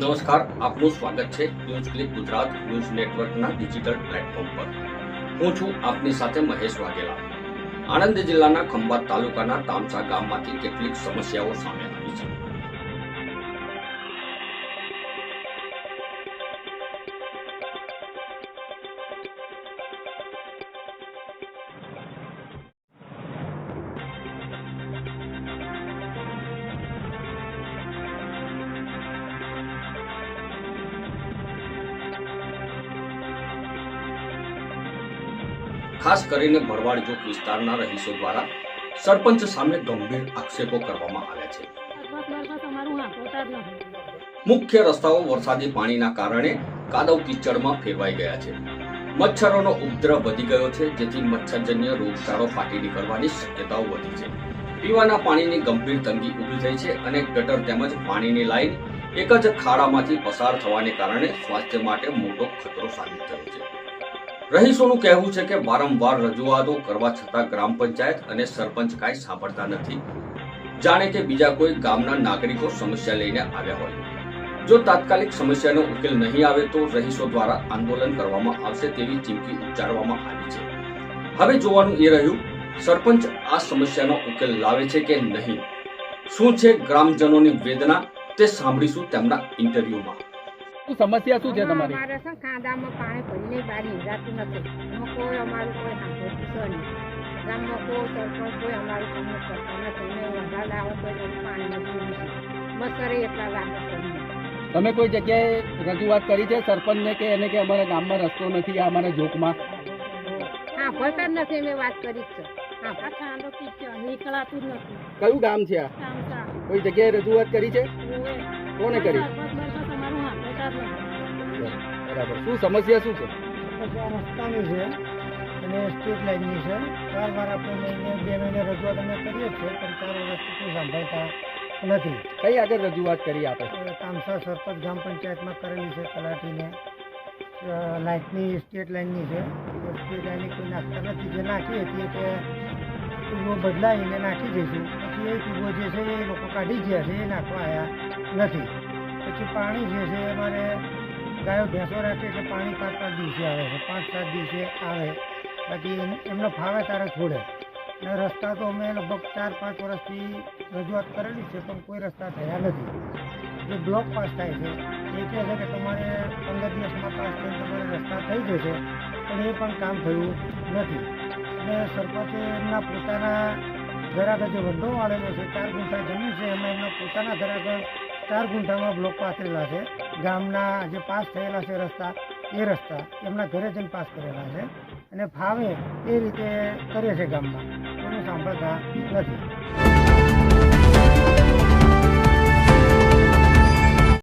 નમસ્કાર, આપનું સ્વાગત છે ન્યૂઝ ક્લિક ગુજરાત ન્યૂઝ નેટવર્કના ડિજિટલ પ્લેટફોર્મ પર. હું છું આપની સાથે મહેશ વાઘેલા. આણંદ જિલ્લાના ખંભાત તાલુકાના તામસા ગામમાંથી કેટલીક સમસ્યાઓ સામે આવી છે. ખાસ કરીને ભરવાડ ચોક વિસ્તારના રહીશો દ્વારા સરપંચ સામે ગંભીર આક્ષેપો કરવામાં આવ્યા છે. મુખ્ય રસ્તાઓ વરસાદી પાણીના કારણે કાદવ કીચડમાં ફેરવાઈ ગયા છે. મચ્છરોનો ઉપદ્રવ વધી ગયો છે, જેથી મચ્છરજન્ય રોગચાળો ફાટી નીકળવાની શક્યતાઓ વધી છે. પીવાના પાણીની ગંભીર તંગી ઊભી થઈ છે અને ગટર તેમજ પાણીની લાઈન એક જ ખાડામાંથી પસાર થવાને કારણે સ્વાસ્થ્ય માટે મોટો ખતરો સાબિત થયો છે. રહીશોનું કહેવું છે કે વારંવાર રજૂઆતો કરવા છતાં ગ્રામ પંચાયત અને સરપંચ કાંઈ સાંભળતા નથી. જાણે કે બીજા કોઈ ગામના નાગરિકો સમસ્યા લઈને આવ્યા હોય. જો તાત્કાલિક સમસ્યાનો ઉકેલ નહીં આવે તો રહીશો દ્વારા આંદોલન કરવામાં આવશે તેવી ચીમકી ઉચ્ચારવામાં આવી છે. હવે જોવાનું એ રહ્યું, સરપંચ આ સમસ્યાનો ઉકેલ લાવે છે કે નહીં? શું છે ગ્રામજનોની વેદના? તે સાંભળીશું તેમના ઇન્ટરવ્યુમાં શું સમસ્યા શું છે તમારી? અમારે છે ને કાંદામાં પાણી ભરીને બારી હિજાતું નથી. એમાં કોઈ અમારું કોઈ સાંભળતું નહીં. કોઈ સરપંચ કોઈ અમારું કામ કરતા નથી. ને વધારે આવે તો પાણી નથી મચ્છરે એટલા લાગે તમે કોઈ જગ્યાએ રજૂઆત કરી છે સરપંચને કે એને કે અમારા ગામમાં રસ્તો નથી આ અમારા જોકમાં હા ભરતા નથી મેં વાત કરી જ છે. કયું ગામ છે આ? કોઈ જગ્યાએ રજૂઆત કરી છે? કોને કરી? બરાબર. શું સમસ્યા શું છે? પછી રસ્તાની છે અને સ્ટ્રીટ લાઇટની છે. ચાર વાર આપણે મહિને બે મહિને રજૂઆત અમે કરીએ જ છે પણ ત્યારે વસ્તુ સાંભળતા નથી. કઈ આગળ રજૂઆત કરી આપે કામસા સરપંચ ગ્રામ પંચાયતમાં કરેલી છે તલાટીને. લાઇટની સ્ટ્રીટ લાઇનની છે. એ સ્ટ્રીટ લાઇનની કોઈ નાખતા નથી. જે નાખી હતી કે ટ્યુબો બદલાવીને નાખી દઈશું. પછી એ ટ્યુબો જે છે એ લોકો કાઢી ગયા છે એ નાખવા આવ્યા નથી. પછી પાણી જે છે એ અમારે ગાયો ભેંસો રાખે એટલે પાણી પાંચ પાંચ દિવસે આવે છે, પાંચ સાત દિવસે આવે. બાકી એમ- એમને ફાવે ત્યારે છોડે. અને રસ્તા તો અમે લગભગ ચાર પાંચ વર્ષથી રજૂઆત કરેલી છે, પણ કોઈ રસ્તા થયા નથી. જે બ્લોક પાસ થાય છે, એ કહે છે કે તમારે પંદર દિવસમાં પાસ થઈને તમારે રસ્તા થઈ જશે, પણ એ પણ કામ થયું નથી. અને સરપંચે એમના પોતાના ઘર આગળ જે વંડો વાળેલો છે, ચાર ગુંઠા જમીન છે, એમાં એમના પોતાના ઘર આગળ ચાર ગુંઠામાં બ્લોક પાથરેલા છે. ગામના જે પાસ થયેલા છે રસ્તા, એ રસ્તા એમના ઘરે જઈને પાસ કરેલા છે અને ફાવે એ રીતે કરે છે ગામમાં. કોઈને સાંભળતા નથી.